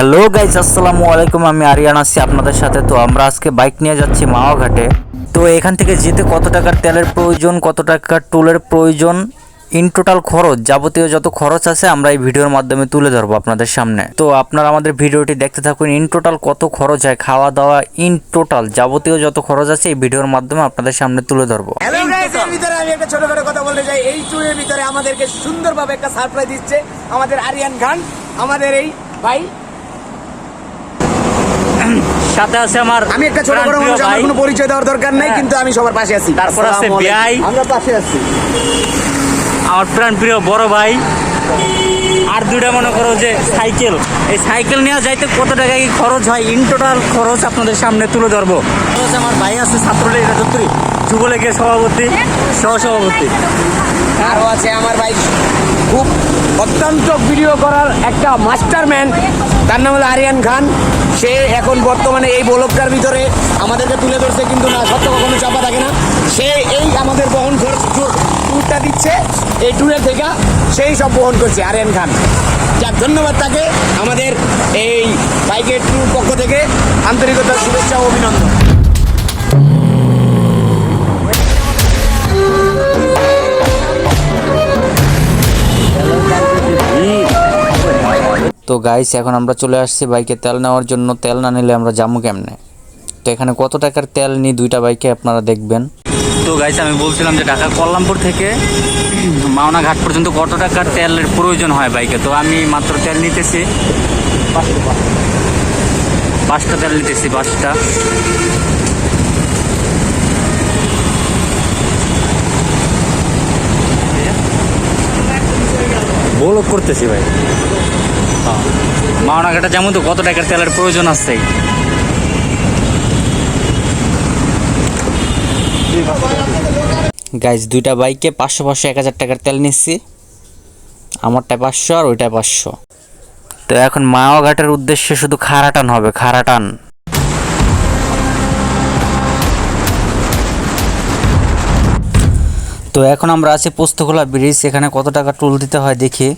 Hello guys আসসালামু আলাইকুম, আমি আরিয়ান আছি আপনাদের সাথে। তো আমরা আজকে বাইক নিয়ে যাচ্ছি মাওয়াঘাটে তো এখান থেকে যেতে কত টাকার তেলের প্রয়োজন, কত টাকার টোলের প্রয়োজন ইন টোটাল খরচ, যাবতীয় যত খরচ আছে আমরা এই ভিডিওর মাধ্যমে তুলে ধরবো আপনাদের সামনে। তো আপনারা আমাদের ভিডিওটি দেখতে থাকুন ইন টোটাল কত খরচ হয়, খাওয়া দাওয়া ইন টোটাল যাবতীয় যত খরচ আছে এই ভিডিওর মাধ্যমে আপনাদের সামনে তুলে ধরবো। আমাদের এই ভাই সাথে আছে আমার আমি একটা ছোট বড় মানুষ আমার কোনো পরিচয় দেওয়ার দরকার নাই হ্যাঁ। কিন্তু আমি সবার পাশে আছি। তারপর আছে বিআই। আমরা পাশে আছি। আমার প্রাণ প্রিয় বড় ভাই। আর দুইটা মনে করো যে সাইকেল। এই সাইকেল নিয়ে যাইতে কত টাকা কি খরচ হয়? ইন টোটাল খরচ আপনাদের সামনে তুলে ধরবো। খরচ আমার ভাই আছে ছাত্রলীগ রাজত্রী যুবলীগের সভাপতি সহ সভাপতি আরও আছে আমার ভাই খুব অত্যন্ত ভিডিও করার একটা মাস্টারম্যান তার নাম হলো আরিয়ান খান। সে এখন বর্তমানে এই বলকটার ভিতরে আমাদেরকে তুলে ধরছে, কিন্তু না, সত্য কখনো চাপা থাকে না। সে এই আমাদের বহন ট্যুরটা দিচ্ছে, এই ট্যুরের থেকে সেই সব বহন করছে আরিয়ান খান। যার ধন্যবাদ তাকে। আমাদের এই বাইকের ট্যুর পক্ষ থেকে আন্তরিকতার শুভেচ্ছা ও অভিনন্দন। তো গাইস এখন আমরা চলে আসছি বাইকে তেল নেওয়ার জন্য। তেল না নিলে আমরা যাব কেমনে? তো এখানে কত টাকার তেল নিই দুইটা বাইকে আপনারা দেখবেন। তো গাইস আমি বলছিলাম যে ঢাকা কল্যাণপুর থেকে মাওনা ঘাট পর্যন্ত কত টাকার তেলের প্রয়োজন হয় বাইকে তো আমি মাত্র তেল নিতেছি। পাঁচটা তেল নিতেছি পাঁচটা। বলো করতেছি ভাই। হ্যাঁ মাওনা ঘাটে যেমন তো, কত টাকার তেলের প্রয়োজন আছে? গাইজ দুইটা বাইকে পাঁচশো পাঁচশো এক হাজার টাকার তেল নিচ্ছি। আমারটায় পাঁচশো আর ওইটায় পাঁচশো। তো এখন মাওয়া ঘাটের উদ্দেশ্যে শুধু খারাটান হবে খারাটান তো এখন আমরা আছি পোস্তখোলা ব্রিজ, এখানে কত টাকা টোল দিতে হয় দেখি।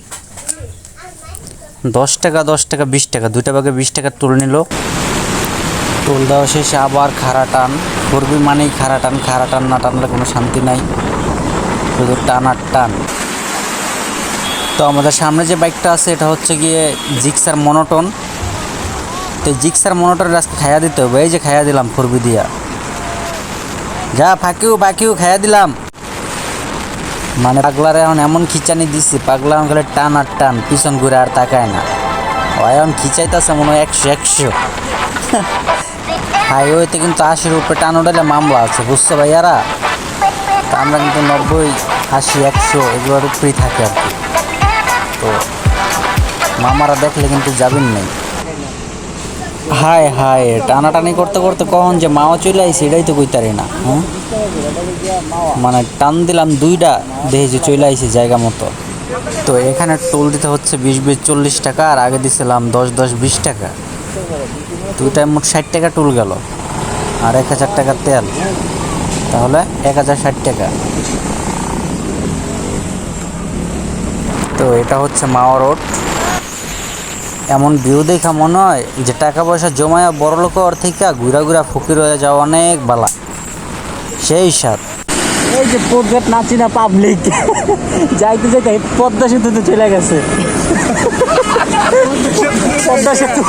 দশ টাকা দশ টাকা, বিশ টাকা, দুইটা ভাগে বিশ টাকা টোল নিল। টোল দেওয়া শেষে আবার খাড়া টান। করবি মানেই খাড়া টান খাড়া টান না টানলে কোনো শান্তি নাই। শুধু টান আর টান। তো আমাদের সামনে যে বাইকটা আছে, এটা হচ্ছে গিয়ে জিক্সার মনোটন। তো জিক্সার মনোটনের আজকে খাইয়া দিতে হবে। এই যে খাইয়া দিলাম ফুরবি দিয়া। যা, ফাঁকিও, বাকিও খাইয়া দিলাম। মানে পাগলার এখন এমন খিচানি দিছি, পাগলা খালি টান আর টান, পিছন ঘুরে আর তাকায় না। এখন খিচাইতেছে মনে হয় একশো একশো। হাইওয়েতে কিন্তু আশির উপরে টান উঠালে মামলা আছে, বুঝছ ভাইয়ারা? তা আমরা কিন্তু নব্বই, আশি, একশো এগুলোর উপরেই থাকে আর কি। তো মামারা দেখলে কিন্তু যাবেন নেই। হায় হায়, টানাটানি করতে করতে কখন যে মাও চলে আইসি এটাই তো কইতারি না মানে টান দিলাম দুইটা দেখি যে চলে আইসি জায়গা মতো। তো এখানে টোল দিতে হচ্ছে বিশ বিশ, চল্লিশ টাকা, আর আগে দিছিলাম দশ দশ, বিশ টাকা। দুইটায় মোট ষাট টাকা টোল গেল, আর এক হাজার টাকা তেল। তাহলে এক হাজার ষাট টাকা। তো এটা হচ্ছে মাওয়া রোড। এমন ভিউ দেখা মনে হয় যে টাকা পয়সা জমায়া বড় লোক ওর থেকে ঘুরা ঘুরা ফকির হয়ে যাওয়া অনেক বালা। সেই সাথ এই যে পদ্মাট নাচি না পাবলিক যাইতে যাইতে পদ্মা সেতুতে চলে গেছে। পদ্মা সেতু।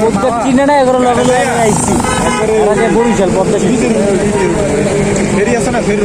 পদ্মা কিনে না এগুলো লগে লগে আইছি। বরিশাল পদ্মা সেতু। ফেরি আছে না চলো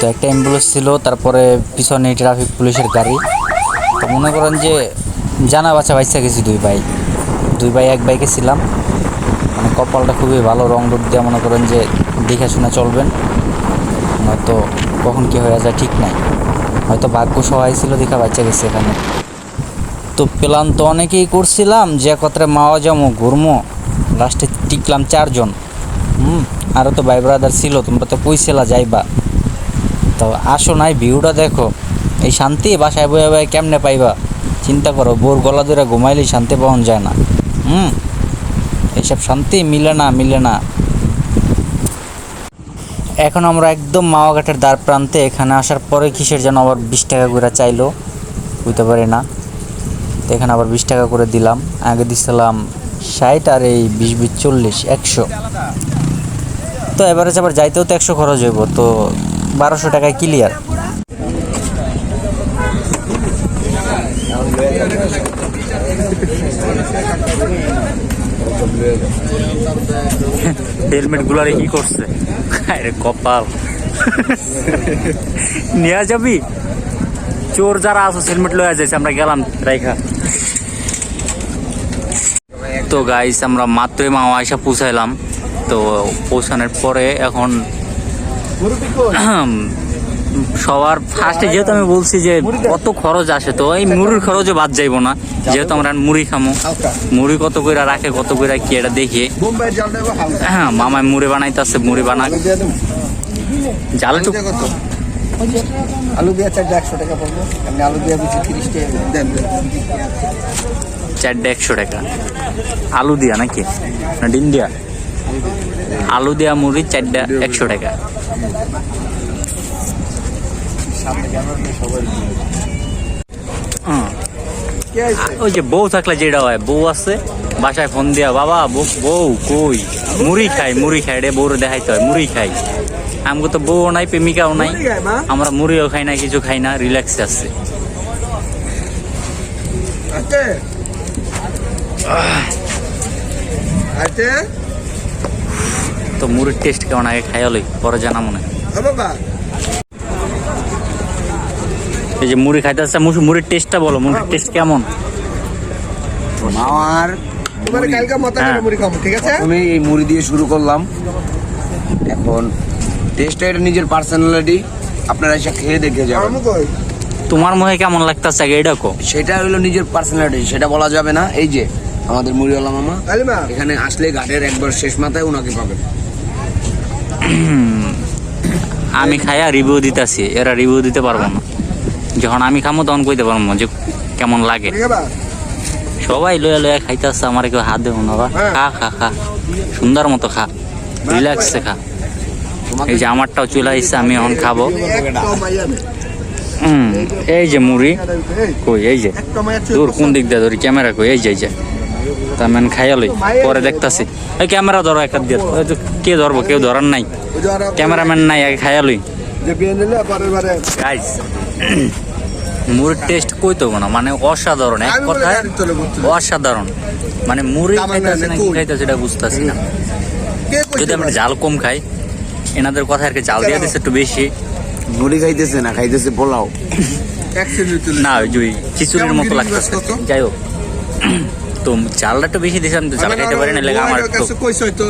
তো একটা অ্যাম্বুলেন্স ছিল, তারপরে পিছনে ট্রাফিক পুলিশের গাড়ি। তো মনে করেন যে জানা বাচ্চা বাইসা গেছি দুই ভাই। দুই ভাই, এক বাইকে ছিলাম। মানে কপালটা খুবই ভালো, রং রোড দিয়ে মনে করেন যে দেখে শুনে চলবেন। হয়তো কখন কী হয়ে যায় ঠিক নাই। হয়তো ভাগ্য সহায় ছিল দেখা বাচ্চা গেছে এখানে। তো প্ল্যান তো অনেকেই করছিলাম যে কথায় মাওয়া যাব ঘুরমো। লাস্টে টিকলাম চারজন। হুম আরও তো ভাই ব্রাদার ছিল, তোমরা তো কইছিলা যাইবা। তো আসো নাই, ভিউটা দেখো। এই শান্তি, বাসায় বয়ে বয়ে কেমনে পাইবা? চিন্তা করো, বোর গলা ধরে ঘুমাইলেই শান্তি পাওয়া যায় না। হুম? এইসব শান্তি মিলে না মিলে না। এখন আমরা একদম মাওয়াঘাটের দ্বার প্রান্তে, এখানে আসার পরে কিসের যেন আবার বিশ টাকা করে চাইলো, বুঝতে পারি না। তো এখানে আবার বিশ টাকা করে দিলাম। আগে দিছিলাম ষাট, আর এই বিশ বিশ, চল্লিশ, একশো। তো এবারে আবার যাইতেও তো একশো খরচ হইব, তো বারোশো টাকায় ক্লিয়ার হেলমেট গুলারে কি করছে? কপাল। নেওয়া যাবি? চোর যারা আছে হেলমেট লয়ে যাইছে, আমরা গেলাম রাইখা। তো গাইস আমরা মাত্রই মামা আইসা পৌঁছাইলাম। তো পৌঁছানোর পরে এখন সবার ফার্স্টে যেহেতু আমি বলছি যে কত খরচ আসে তো এই মুড়ির খরচও বাদ যাইবো না। যেহেতু আমরা মুড়ি খামো। মুড়ি কত কইরা রাখে কত কইরা কি এটা দেখে হ্যাঁ মামায় মুড়ি বানাইতেছে মুড়ি বানাক। দেবো। জাল একটু আলু দিয়ে চারটে একশো টাকা পড়ব। আপনি আলু দিয়ে বুঝি তিরিশ টাকা। দেন দেন। চারটে একশো টাকা। আলু দিয়া নাকি? না ডিম দিয়া? আলু দিয়া মুড়ি চারটা একশো টাকা? ওই যে বউ থাকলে যেটা হয় বউ আছে বাসায় ফোন দিয়া বাবা বউ- বউ কই? মুড়ি খাই মুড়ি খাই রে বউরে দেখাইতে হয় মুড়ি খাই আমাকে তো বউ নাই প্রেমিকাও নাই? আমরা মুড়িও খাই না কিছু খাই না রিল্যাক্সে আছে। আছে আছে তো মুড়ির টেস্ট কেমন আগে খাইয়ালই পরে জানা মনে এই যে মুড়ি খাইতে আসছে মুড়ি- মুড়ির টেস্টটা বলো মুড়ির টেস্ট কেমন? আমার তোমার কালকে মাথা হ্যাঁ। করে মুড়ি খাব ঠিক আছে? প্রথমে এই মুড়ি দিয়ে শুরু করলাম। এখন টেস্টটা এটা নিজের পার্সোনালিটি আপনারা এসে খেয়ে দেখে যাবেন। তোমার মুখে কেমন লাগতেছে আগে এটা কো সেটা হলো নিজের পার্সোনালিটি সেটা বলা যাবে না। এই যে আমাদের মুড়িওয়ালা মামা এখানে আসলে ঘাটের একবার শেষ মাথায় ওনাকে পাবেন। আমি খাইয়া রিভিউ দিতেছি এরা রিভিউ দিতে পারব না। যখন আমি খামো তখন কইতে পারব যে কেমন লাগে। সবাই লয়া লয়া খাইতে আসছে আমার কেউ হাত দেবো না বা হ্যাঁ। খা খা খা। সুন্দর মতো খা রিল্যাক্সে খা। এই যে আমারটাও চলে আসছে আমি এখন খাব। হুম এই যে মুড়ি কই এই যে দূর কোন দিক দিয়ে ধরি ক্যামেরা কই এই যে এই যে। তা আমি খাইয়ালই পরে দেখতাছি। এই ক্যামেরা ধরো একটা দিয়ে। ওই তো কে ধরবো কেউ ধরার নাই। ক্যামেরাম্যান নাই আগে খাইয়ালই গাইস মুড়ির টেস্ট কইতো না? মানে অসাধারণ এক কথায়। অসাধারণ। মানে মুড়ি খাইতেছে মানে না কি কই? খাইতেছে এটা বুঝতেছি না। যদি আমরা জাল কম খাই এনাদের কথা আর কি জাল দিয়ে দিচ্ছে একটু বেশি। মুড়ি খাইতেছে না খাইতেছে পোলাও। না ওই খিচুড়ির মতো লাগতেছে। যাই হোক। তো জালটা একটু বেশি দিয়েছে আমি তো জাল খাইতে পারি না লেগে আমার তো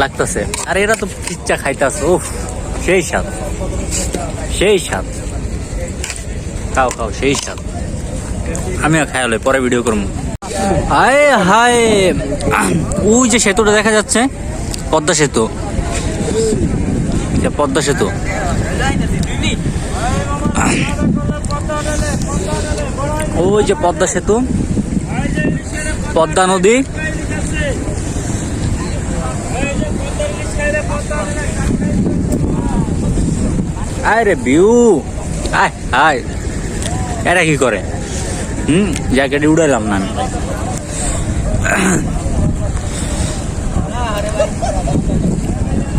লাগতেছে। আর এরা তো পিচ্চা খাইতেছে উফ সেই স্বাদ। সেই স্বাদ। খাও খাও সেই স্বাদ। আমিও খাইলে পরে ভিডিও করব। হায় হায়। ওই যে সেতুটা দেখা যাচ্ছে পদ্মা সেতু। পদ্মা সেতু। ওই যে পদ্মা সেতু। পদ্মা নদী। আয় রে বিউ। আয় আয়। এরা কি করে? হুম জ্যাকেটে উড়াইলাম না আমি।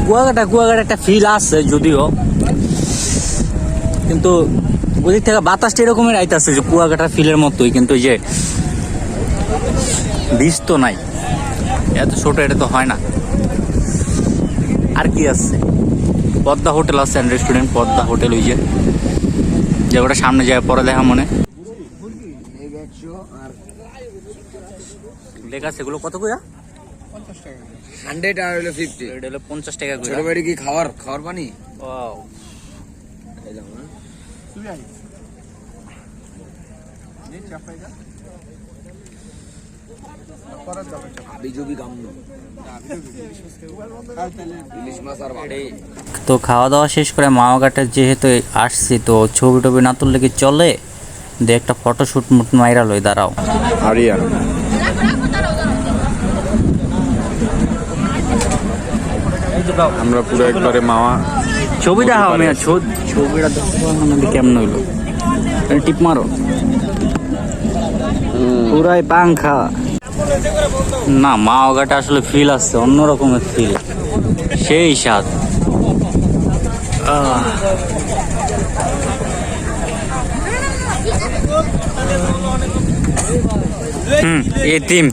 কুয়াকাটা কুয়াকাটা একটা ফিল আসছে যদিও। কিন্তু ওদিক থেকে বাতাসটা এরকমের আইতাছে যে কুয়াকাটা ফিলের মতোই। কিন্তু যে বীজ তো নাই। এত ছোট এটা তো হয় না। আর কি আছে? পদ্মা হোটেল আছে রেস্টুরেন্ট পদ্মা হোটেল ওই যে। ওটা সামনে যায় পরে দেখা মনে। লেখা আছে এগুলো কত কইয়া হান্ড্রেড আর হলো ফিফটি এটা হলো পঞ্চাশ টাকা ছোট করে বাড়ি কি খাওয়ার? খাওয়ার পানি? ভাত। তো খাওয়া দাওয়া শেষ করে মাওয়াঘাটে যেহেতু আসছি তো ছবি টবি না তুললে কি চলে? দে একটা ফটোশ্যুট মুট মাইরা লই দাঁড়াও। আরিয়ান আমরা পুরো একবারে মামা ছবি দেখাও মিয়া ছবিটা দেখো কেমন হইল। টিপ মারো। পুরাই পাংখা। না মাওঘাটে আসলে ফিল আসছে অন্য রকমের ফিল সেই স্বাদ। হুম এতিম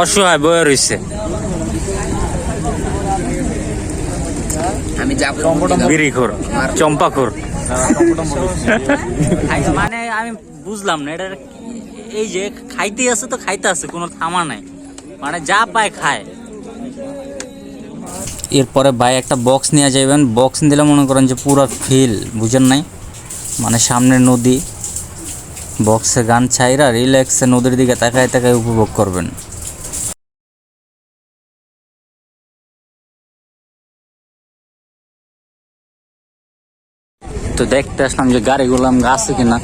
অসহায় বয়ে রইছে। আমি যাব। বিড়িখোর চম্পাখোর। মানে আমি বুঝলাম না এটা এই যে খাইতে আছে তো খাইতে আছে কোনো থামা নাই। মানে যা পায় খায়। এরপরে ভাই একটা বক্স নিয়ে যাবেন বক্স দিলে মনে করেন যে পুরো ফিল বুঝেন নাই? মানে সামনে নদী বক্সে গান ছাইরা রিল্যাক্সে নদীর দিকে তাকায় তাকায় উপভোগ করবেন। তো দেখতে আসলাম যে গাড়িগুলো আছে কিনা।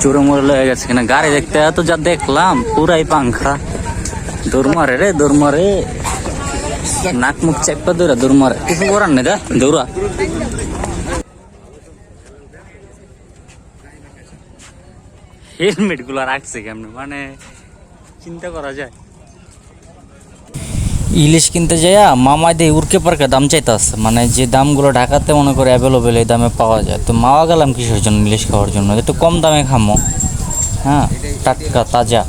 চুরে মুড়ে লেগে গেছে কিনা। গাড়ি দেখতে এত যা দেখলাম, পুরাই পাংখা। দৌড় রে দৌড় নাক মুখ চাপা দৌড়া দৌড় করার নেই দৌড়া। হেলমেটগুলো রাখছে কেমন? মানে চিন্তা করা যায়। ইলিশ কিনতে যাইয়া মামা দিয়ে উড়কে পার্কে দাম চাইতে আসছে মানে যে দামগুলো ঢাকাতে মনে করে অ্যাভেলেবেল এই দামে পাওয়া যায়। তো মাওয়া গেলাম কিসের জন্য ইলিশ খাওয়ার জন্য? একটু কম দামে খামো। হ্যাঁ টাটকা, তাজা।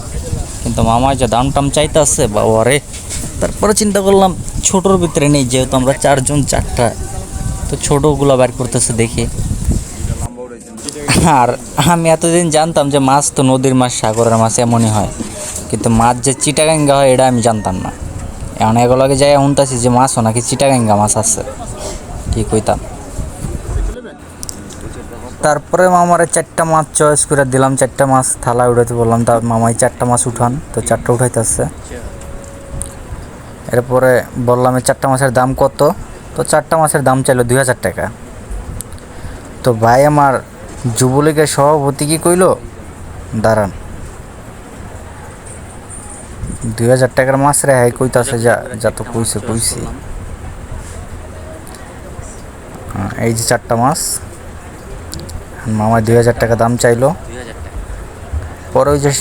কিন্তু মামা যে দাম টাম চাইতে আসছে বাবা রে তারপরে চিন্তা করলাম ছোটোর ভিতরে নেই, যেহেতু আমরা চারজন চারটা, তো ছোটোগুলো বের করতেছে দেখি। আর আমি এতদিন জানতাম যে মাছ তো নদীর মাছ, সাগরের মাছ এমনই হয়। কিন্তু মাছ যে চিটাগাঙ্গা হয়, এটা আমি জানতাম না। এখন এগুলোকে যাই শুনতেছি যে মাছও নাকি চিটাগাঙ্গা মাছ আছে। কি কইতাম? তারপরে মামারে চারটা মাছ চয়েস করে দিলাম। চারটা মাছ থালা উঠাতে বললাম তার মামাই চারটা মাছ উঠান তো চারটা উঠাইতেছে। এরপরে বললাম এই চারটা মাছের দাম কত? তো চারটা মাছের দাম চাইলো দুই হাজার টাকা। তো ভাই আমার যুবলীগের সভাপতি কি কইলো? দাঁড়ান। দুই হাজার টাকার মাছ রে হাই কইতাছে যা যা তো কইছে কইছি। হ্যাঁ, এই যে চারটা মাছ। মামা দুই হাজার টাকা দাম চাইলো। পরে ওই যে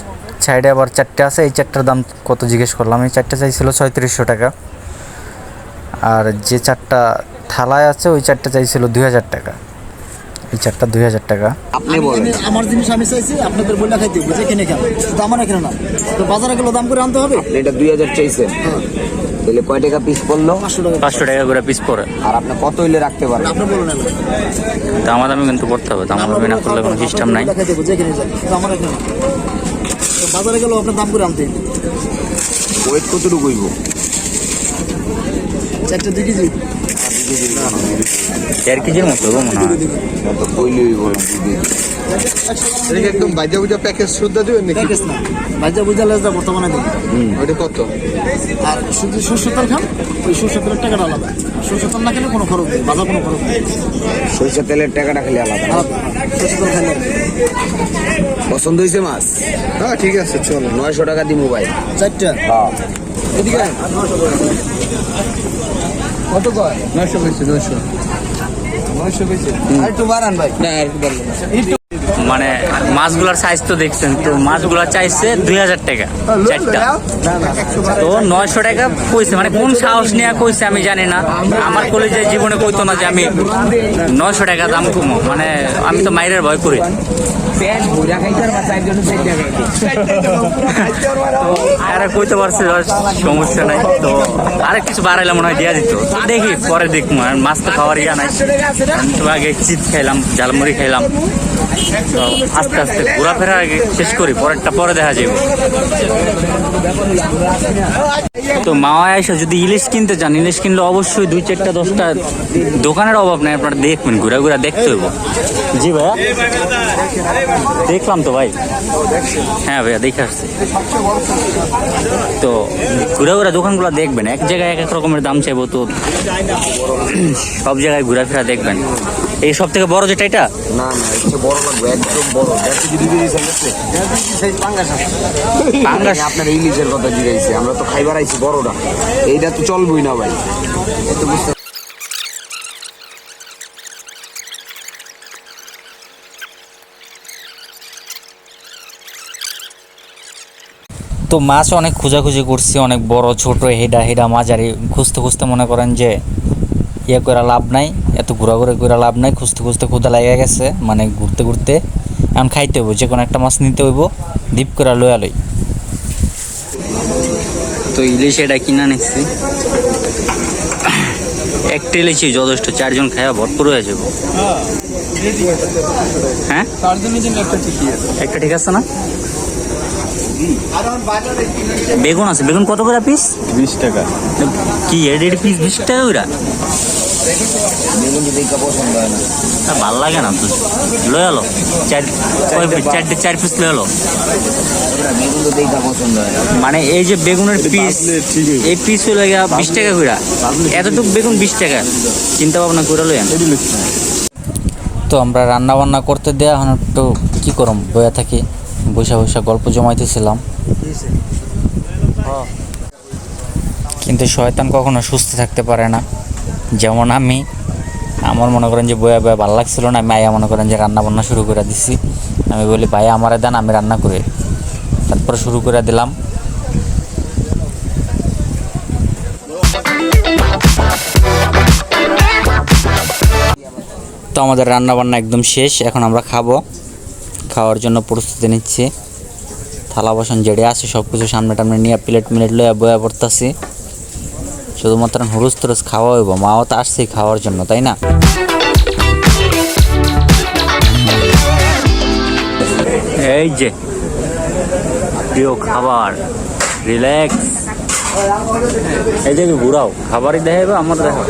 সাইডে আবার চারটে আছে এই চারটার দাম কত জিজ্ঞেস করলাম এই চারটে চাইছিল ছয়ত্রিশশো টাকা। আর যে চারটা থালায় আছে ওই চারটা চাইছিল দুই হাজার টাকা। এই চারটা দুই হাজার টাকা। আপনি বলেন। আমার জিনিস আমি চাইছি আপনাদের বইলা খাইতে বুঝে কিনে শুধু আমার এখানে না। তো বাজারে গেলে দাম করে আনতে হবে? আপনি এটা দুই হাজার চাইছেন। তাহলে কয় টাকা পিস পড়ল? পাঁচশো টাকা পাঁচশো টাকা করে পিস পড়ে। আর আপনি কত হইলে রাখতে পারবেন? আপনি বলুন না দামা দামি কিন্তু করতে হবে দামা দামি না করলে কোনো সিস্টেম নাই। বাজারে গেলেও আপনার দাম করে আনতে ওয়েট কতটুকু হইব? চারটে দুই কেজি। দেড় কেজির মতো হবে মনে হয়। এটাকে একদম বাজা বুজা প্যাকেজ শুদ্ধ দিবেন নাকি? প্যাকেজ না। বাজার বুঝা লেজা বর্তমানে দেবে ওইটা কত? আর শুধু সরষের তেল খান? ওই সরষের তেলের টাকাটা আলাদা। সরষের তেল না খেলে কোনো খরচ নেই বাজার কোনো খরচ নেই। সরিষা তেলের টাকাটা খালি আলাদা সরষের তেল পছন্দ হয়েছে মাছ? হ্যাঁ ঠিক আছে চলো। নয়শো টাকা দিব ভাই চারটা? হ্যাঁ। এদিকে আয়। কত কয়? নয়শো পেয়েছে নয়শো। নয়শো পেয়েছে আর একটু বাড়ান ভাই। না আর একটু পারল মানে মাছগুলোর সাইজ তো দেখছেন, তো মাছগুলা চাইছে দুই হাজার টাকা চারটা। তো নয়শো টাকা কইছে মানে কোন সাহস নিয়ে কইছে আমি জানি না। আমার কলেজে জীবনে কইতো না যে আমি নয়শো টাকা দাম কমো মানে আমি তো মাইরের ভয় করি। আর কইতে পারছে সমস্যা নাই তো। আরে কিছু বাড়াইলে মনে হয় দিত। দেখি, পরে দেখব মাছ তো খাওয়ার ইয়া নাই। আগে চিপ খাইলাম, ঝালমুড়ি খাইলাম। তো আস্তে আস্তে আস্তে ঘোরাফেরা আগে শেষ করি পরেরটা পরে দেখা যাবে তো মাওয়া এসে যদি ইলিশ কিনতে চান ইলিশ কিনলে অবশ্যই দুই চারটা দশটা দোকানের অভাব নেই আপনারা দেখবেন ঘুরে ঘুরে দেখতে হইব। জি ভাইয়া। দেখলাম তো ভাই। হ্যাঁ ভাইয়া দেখে আসছি। তো ঘুরে ঘুরে দোকানগুলো দেখবেন এক জায়গায় এক এক রকমের দাম চাইব তো সব জায়গায় ঘোরাফেরা দেখবেন। এই সব থেকে বড় যেটা এটা? না না একটু বড় লাগবে একদম বড়। পাঙ্গাস আপনার ইলিশের কথা জিজ্ঞাসা আমরা তো খাইবার আইছি বড়টা। এইটা তো চলবই না ভাই। এত বুঝতে তো মাছ অনেক খোঁজাখুঁজি করছি অনেক বড় ছোট হেডা হেডা মাঝারি খুঁজতে খুঁজতে মনে করেন যে ইয়ে করে লাভ নাই এত ঘোরাঘুরি করে লাভ নাই খুঁজতে খুঁজতে ক্ষুদা লেগে গেছে মানে ঘুরতে ঘুরতে। এখন খাইতে হইব যে কোনো একটা মাছ নিতে হইব ডিপ করে লয়া লই। তো ইলিশ এটা কিনা নিচ্ছি। একটা ইলিশই যথেষ্ট চারজন খাওয়া ভরপুর হয়ে যাব। হ্যাঁ? একটা ঠিক আছে না? বেগুন আছে বেগুন কত করে পিস বিশ টাকা। কি এডেড পিস বিশ টাকা করে বেগুন তো পছন্দ হয় না ভালো লাগে না তো। লয়ে এলো? চারটে চার পিস লয়ে এলো মানে এই যে বেগুনের পিস এই পিস লাগে বিশ টাকা করে এতটুকু বেগুন বিশ টাকা। চিন্তা ভাবনা করে লই তো আমরা রান্না বান্না করতে দেয়া এখন একটু কি করম বয়া থাকি। বৈশা বৈশা গল্প জমাইতেছিলাম। কিন্তু শয়তান কখনো সুস্থ থাকতে পারে না। যেমন আমি, আমার মনে করেন যে বয়া বয়া ভালো লাগছিল না, আমি আয়া মনে করেন যে রান্না বান্না শুরু করে দিছি। আমি বলি, ভাই, আমারে দেন, আমি রান্না করে। তারপরে শুরু করে দিলাম। তো আমাদের রান্না বান্না একদম শেষ, এখন আমরা খাব। খাওয়ার জন্য প্রস্তুতি নিচ্ছি। থালা বাসন জেড়ে আছে সব কিছু সামনে টামনে নিয়ে প্লেট মিলেট লইয়া বয়া পড়তাছি। শুধুমাত্র হুরুস তুরুস খাওয়া হইব মাও তো আসছেই খাওয়ার জন্য তাই না? এই যে প্রিয় খাবার রিল্যাক্স এই যে ঘুরাও খাবারই দেখাবে আমার দেখা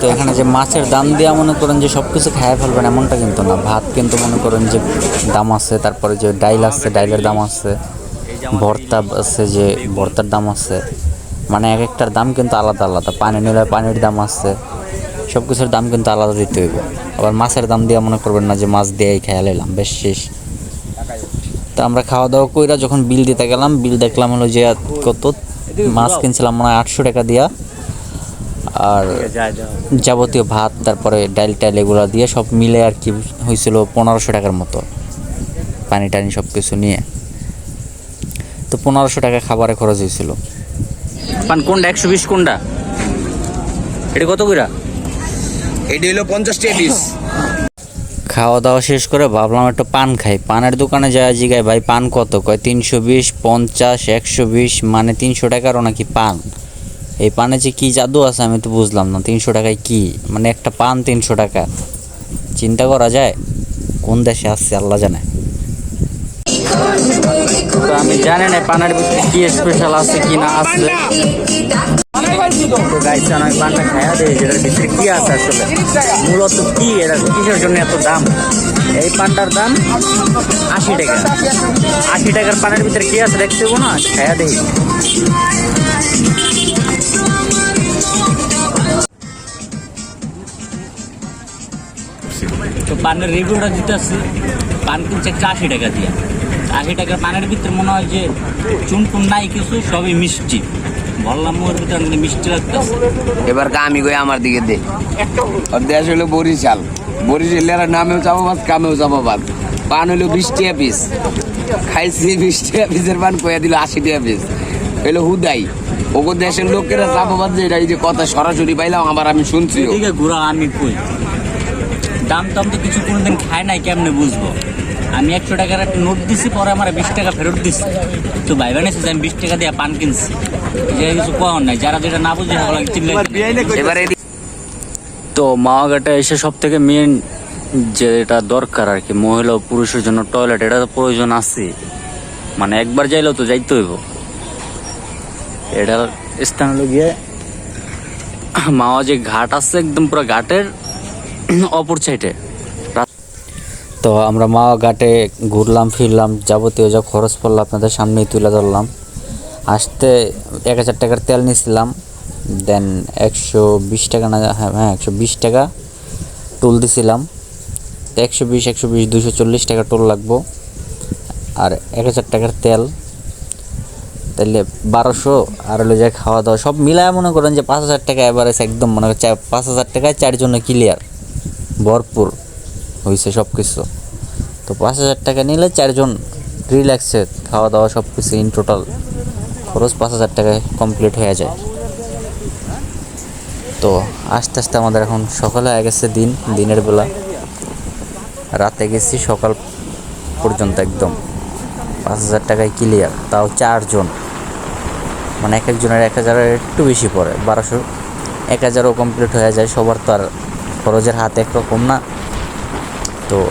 তো এখানে যে মাছের দাম দেওয়া মনে করেন যে সব কিছু খাইয়া ফেলবেন এমনটা কিন্তু না। ভাত কিন্তু মনে করেন যে দাম আছে তারপরে যে ডাইল আছে ডাইলের দাম আছে ভর্তা আছে যে ভর্তার দাম আছে। মানে এক একটার দাম কিন্তু আলাদা আলাদা। পানি নিলে পানির দাম আছে সব কিছুর দাম কিন্তু আলাদা দিতে হইব। আবার মাছের দাম দিয়ে মনে করবেন না যে মাছ দিয়েই খেয়া লাইলাম, বেশ শেষ। তো আমরা খাওয়া দাওয়া কইরা যখন বিল দিতে গেলাম, বিল দেখলাম হলো যে কত? মাছ কিনছিলাম মনে হয় আটশো টাকা দিয়া। আর যাবতীয় ভাত, তারপরে ডাইল টাইল এগুলো দিয়ে সব মিলে আর কি হয়েছিল পনেরোশো টাকার মতো। পানি টানি সব কিছু নিয়ে। তো পনেরোশো টাকা খাবারে খরচ হয়েছিল পান কোনটা? একশো বিশ কোনটা? এটা কত কইরা? এটি হলো পঞ্চাশ টাকা পিস খাওয়া দাওয়া শেষ করে ভাবলাম একটা পান খাই। পানের দোকানে যায় জিগায় ভাই পান কত? কয় তিনশো বিশ পঞ্চাশ একশো বিশ মানে তিনশো টাকারও নাকি পান? এই পানে যে কী জাদু আছে আমি তো বুঝলাম না। তিনশো টাকায় কি? মানে একটা পান তিনশো টাকা। চিন্তা করা যায় কোন দেশে আসছে আল্লাহ জানে। তো আমি জানি না পানের ভিতরে কি স্পেশাল আছে, কি না আছে। পানটা ভিতরে আছে আসলে। মূলত কি কিসের জন্য এত দাম? এই পানটার দাম আশি টাকা। আশি পানের ভিতরে আছে না? তো পানের রিভিউটা দিতেছি পান কিনছে একটা আশি টাকা দিয়ে। আশি টাকার পানের ভিতরে মনে হয় যে চুন টুন নাই কিছু সবই মিষ্টি। বললাম ওর ভিতরে অনেক মিষ্টি লাগতেছে। এবার আমি কই আমার দিকে দে। আর দেশ হলো বরিশাল। বরিশালের নামেও চাপাবাদ কামেও চাপাবাদ। পান হলো বিশ টাকা পিস খাইছি বিশ টাকা পিসের পান কয়া দিল আশি টাকা পিস হইল হুদাই। ওগো দেশের লোকেরা চাপাবাদ যে এটা এই যে কথা সরাসরি পাইলাম আবার আমি শুনছি ঘুরা আমি কই? দাম টাম তো কিছু কোনোদিন খায় নাই কেমনে বুঝব? আমি একশো টাকার একটা নোট দিছি পরে আমার বিশ টাকা ফেরত দিচ্ছি তো ভাই বানিয়েছে যে আমি বিশ টাকা দিয়ে পান কিনছি। যে কিছু কখন নাই যারা যেটা না বুঝে এবারে তো মাওয়াঘাটে এসে সব থেকে মেন যেটা দরকার আর কি মহিলা ও পুরুষের জন্য টয়লেট এটা তো প্রয়োজন আছে। মানে একবার যাইলেও তো যাইতে হইব। এটার স্থান হলো গিয়ে মাওয়া যে ঘাট আছে একদম পুরো ঘাটের অপর সাইডে তো আমরা মা ঘাটে ঘুরলাম, ফিরলাম, যাবতীয় যা খরচ পড়ল আপনাদের সামনেই তুলে ধরলাম। আসতে এক হাজার টাকার তেল নিয়েছিলাম দেন একশো বিশ টাকা না হ্যাঁ হ্যাঁ একশো বিশ টাকা টোল দিছিলাম। তো একশো বিশ একশো বিশ, দুশো চল্লিশ টাকা টোল লাগবো, আর এক হাজার টাকার তেল। তাহলে বারোশো আর হলো যে খাওয়া দাওয়া সব মিলায় মনে করেন যে পাঁচ হাজার টাকা এভারেজ একদম মনে করেন পাঁচ হাজার টাকায় চারজনে ক্লিয়ার ভরপুর। হয়েছে সব কিছু তো পাঁচ হাজার টাকা নিলে চারজন রিল্যাক্সে খাওয়া দাওয়া সব কিছু ইন টোটাল খরচ পাঁচ হাজার টাকায় কমপ্লিট হয়ে যায়। তো আস্তে আস্তে আমাদের এখন সকাল হয়ে গেছে দিন, দিনের বেলা। রাতে গেছি সকাল পর্যন্ত একদম। পাঁচ হাজার টাকায় ক্লিয়ার তাও চারজন। মানে এক একজনের এক হাজারের একটু বেশি পড়ে। বারোশো, এক হাজারও কমপ্লিট হয়ে যায়। সবার তো আর খরচের হাত একরকম না। তো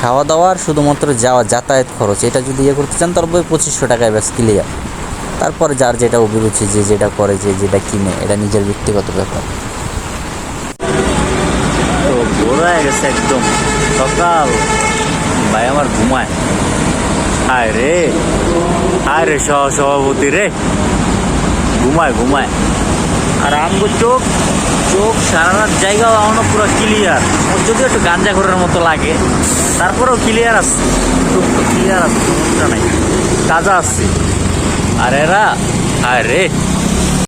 খাওয়া দাওয়ার শুধুমাত্র যাওয়া যাতায়াত খরচ, এটা যদি ইয়ে করতে চান তারপরে পঁচিশশো টাকায় ব্যাস ক্লিয়ার তারপরে যার যেটা অভিরুচি, যে যেটা করে, যে যেটা কিনে, এটা নিজের ব্যক্তিগত ব্যাপার। তো একদম। সকাল। ভাই আমার ঘুমায়। হায় রে। হায় রে সহ সভাপতি রে। ঘুমায় ঘুমায়। আর আমগো চোখ চোখ সারা রাত জায়গাও এখনও পুরো ক্লিয়ার ওর যদিও একটু গাঞ্জা ঘোরার মতো লাগে, তারপরেও ক্লিয়ার আছে। চোখ তো ক্লিয়ার আছে নাই। তাজা আছে। আরে রা হায় রে